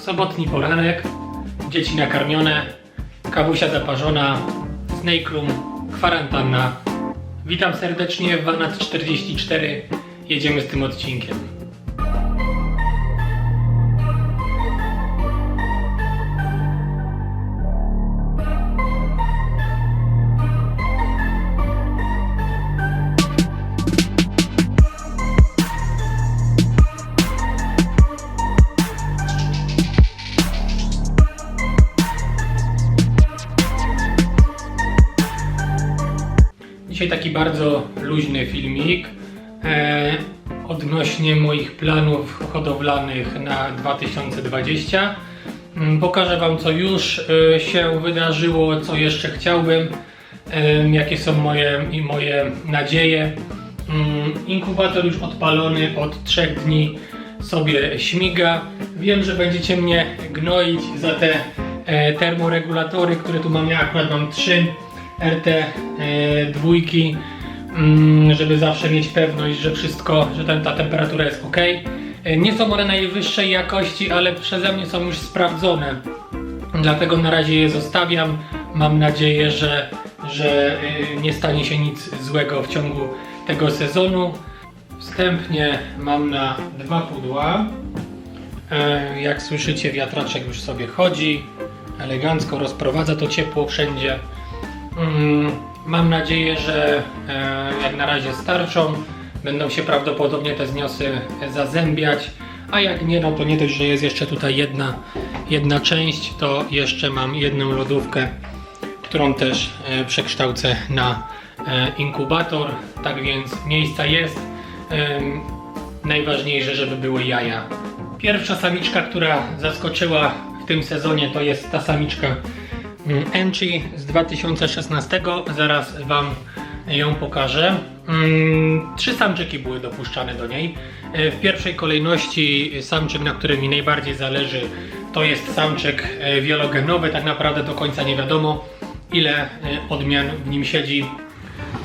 Sobotni poranek, dzieci nakarmione, kawusia zaparzona, snake room, kwarantanna. Witam serdecznie w Wanat 44. Jedziemy z tym odcinkiem. Dzisiaj taki bardzo luźny filmik e, odnośnie moich planów hodowlanych na 2020. Mm, Pokażę Wam co już e, się wydarzyło, co jeszcze chciałbym, e, jakie są moje i moje nadzieje. Mm, Inkubator już odpalony od 3 dni sobie śmiga. Wiem, że będziecie mnie gnoić za te e, termoregulatory, które tu mam. Ja akurat mam trzy RT e, dwójki, mm, żeby zawsze mieć pewność, że wszystko, że ten, ta temperatura jest ok. E, Nie są one najwyższej jakości, ale przeze mnie są już sprawdzone. Dlatego na razie je zostawiam. Mam nadzieję, że, że y, nie stanie się nic złego w ciągu tego sezonu. Wstępnie mam na dwa pudła. E, Jak słyszycie, wiatraczek już sobie chodzi, elegancko rozprowadza to ciepło wszędzie. Mm, Mam nadzieję, że e, jak na razie starczą. Będą się prawdopodobnie te zniosy zazębiać. A jak nie, no to nie dość, że jest jeszcze tutaj jedna, jedna część, to jeszcze mam jedną lodówkę, którą też e, przekształcę na e, inkubator. Tak więc miejsca jest. Najważniejsze, żeby były jaja. Pierwsza samiczka, która zaskoczyła w tym sezonie, to jest ta samiczka Enchi z 2016. Zaraz Wam ją pokażę. Mm, Trzy samczyki były dopuszczane do niej. E, W pierwszej kolejności samczyk, na którym mi najbardziej zależy, to jest samczyk e, wielogenowy. Tak naprawdę do końca nie wiadomo, ile e, odmian w nim siedzi.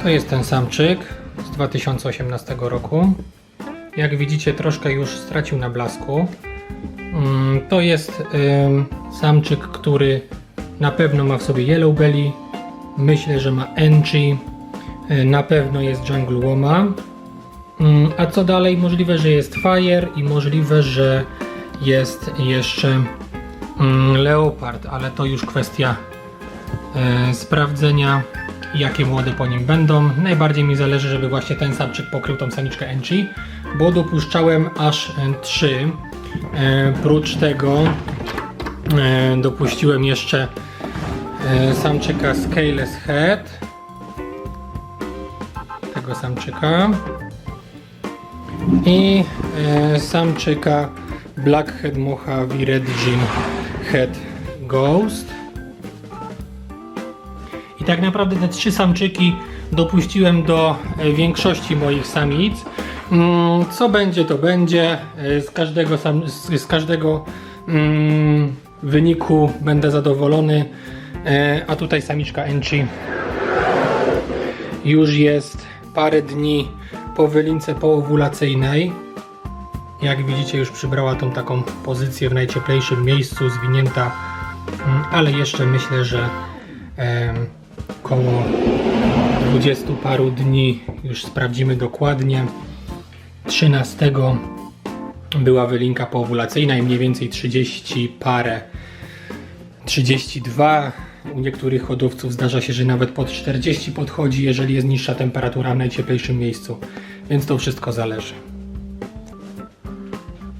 To jest ten samczyk z 2018 roku. Jak widzicie, troszkę już stracił na blasku. Mm, To jest samczyk, który na pewno ma w sobie Yellow Belly. Myślę, że ma Enchi. Na pewno jest Jungle Woma. Mm, A co dalej? Możliwe, że jest Fire i możliwe, że jest jeszcze mm, Leopard, ale to już kwestia e, sprawdzenia, jakie młode po nim będą. Najbardziej mi zależy, żeby właśnie ten samczyk pokrył tą samiczkę Enchi, bo dopuszczałem aż e, trzy. E, prócz tego e, dopuściłem jeszcze e, samczyka Scaleless Head. Tego samczyka. I e, samczyka Blackhead Mojave Red Jean Head Ghost. I tak naprawdę te trzy samczyki dopuściłem do e, większości moich samic. Mm, Co będzie, to będzie. E, Z każdego, sam, z każdego mm, wyniku będę zadowolony. E, A tutaj samiczka Enchi już jest parę dni po wylince poowulacyjnej. Jak widzicie, już przybrała tą taką pozycję w najcieplejszym miejscu, zwinięta, Mm, ale jeszcze myślę, że koło 20 paru dni już sprawdzimy dokładnie. 13 była wylinka poowulacyjna i mniej więcej 30 parę 32. U niektórych hodowców zdarza się, że nawet pod 40 podchodzi, jeżeli jest niższa temperatura w najcieplejszym miejscu. Więc to wszystko zależy.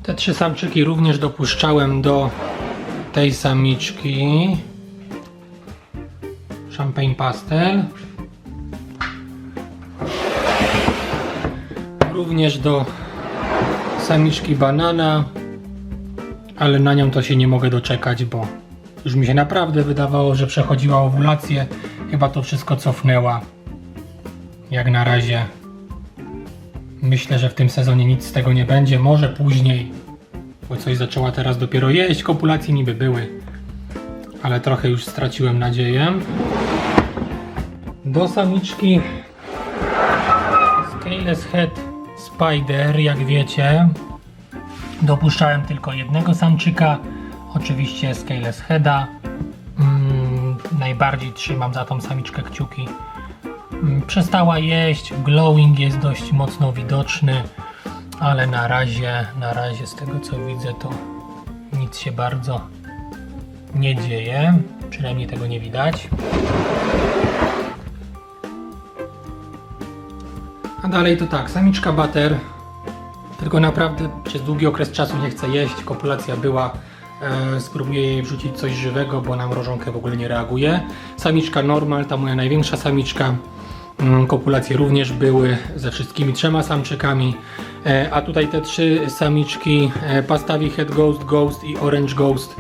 Te trzy samczyki również dopuszczałem do tej samiczki. Champagne pastel. Również do samiczki banana, ale na nią to się nie mogę doczekać, bo już mi się naprawdę wydawało, że przechodziła owulację. Chyba to wszystko cofnęła. Jak na razie myślę, że w tym sezonie nic z tego nie będzie. Może później, bo coś zaczęła teraz dopiero jeść. Kopulacje niby były, ale trochę już straciłem nadzieję. Do samiczki Scaleless Head Spider, jak wiecie, dopuszczałem tylko jednego samczyka. Oczywiście Scaleless Heada. Mm, najbardziej trzymam za tą samiczkę kciuki. Mm, Przestała jeść, glowing jest dość mocno widoczny, ale na razie, na razie z tego co widzę to nic się bardzo nie dzieje. Przynajmniej tego nie widać. A dalej to tak, samiczka bater, tylko naprawdę przez długi okres czasu nie chce jeść, kopulacja była, e, spróbuję jej wrzucić coś żywego, bo na mrożonkę w ogóle nie reaguje. Samiczka normal, ta moja największa samiczka, mm, kopulacje również były ze wszystkimi trzema samczykami, e, a tutaj te trzy samiczki, e, Pastawi Head Ghost, Ghost i Orange Ghost,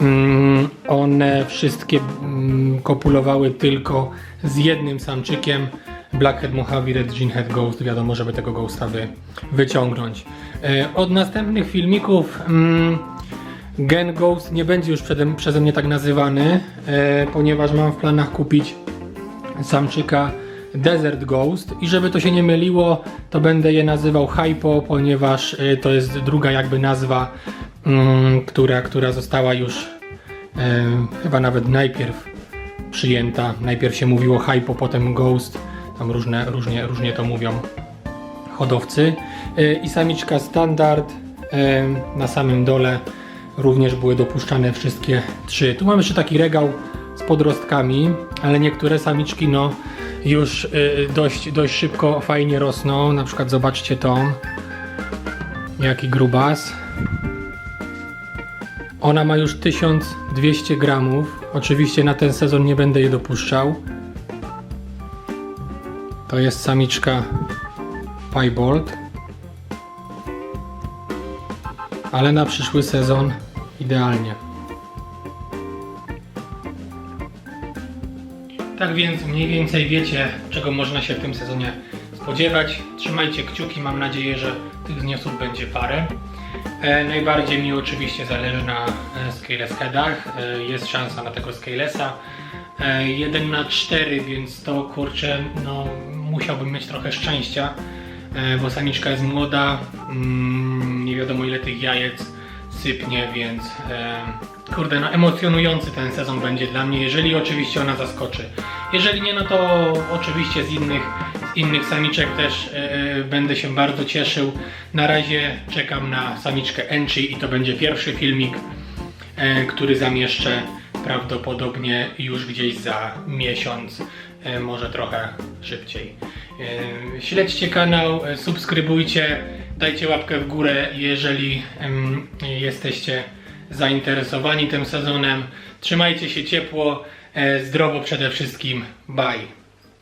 Mm, One wszystkie mm, kopulowały tylko z jednym samczykiem. Blackhead Mojave, Red Jean Head Ghost, wiadomo, żeby tego ghosta wy, wyciągnąć. E, Od następnych filmików mm, Gen Ghost nie będzie już przede, przeze mnie tak nazywany, e, ponieważ mam w planach kupić samczyka Desert Ghost i żeby to się nie myliło, to będę je nazywał Hypo, ponieważ y, to jest druga jakby nazwa, mm, która, która została już chyba nawet najpierw przyjęta. Najpierw się mówiło Hypo, potem Ghost, tam różne, różnie, różnie to mówią hodowcy. Y, I samiczka standard y, na samym dole również były dopuszczane wszystkie trzy. Tu mamy jeszcze taki regał z podrostkami, ale niektóre samiczki no już y, dość, dość szybko fajnie rosną. Na przykład zobaczcie tą. Jaki grubas. Ona ma już 1200 gramów. Oczywiście na ten sezon nie będę je dopuszczał. To jest samiczka Piebold. Ale na przyszły sezon idealnie. Tak więc mniej więcej wiecie, czego można się w tym sezonie spodziewać. Trzymajcie kciuki, mam nadzieję, że tych zniosów będzie parę. E, najbardziej mi oczywiście zależy na e, Scaleless Headach. E, jest szansa na tego Scalelessa. E, 1 na 4, więc to kurczę, no musiałbym mieć trochę szczęścia, e, bo samiczka jest młoda, mm, nie wiadomo ile tych jajec sypnie, więc e, kurde, no emocjonujący ten sezon będzie dla mnie, jeżeli oczywiście ona zaskoczy. Jeżeli nie, no to oczywiście z innych, z innych samiczek też e, będę się bardzo cieszył. Na razie czekam na samiczkę Enchi i to będzie pierwszy filmik, który zamieszczę prawdopodobnie już gdzieś za miesiąc, może trochę szybciej. E, Śledźcie kanał, e, subskrybujcie, dajcie łapkę w górę, jeżeli jesteście zainteresowani tym sezonem. Trzymajcie się ciepło, e, zdrowo przede wszystkim. Bye.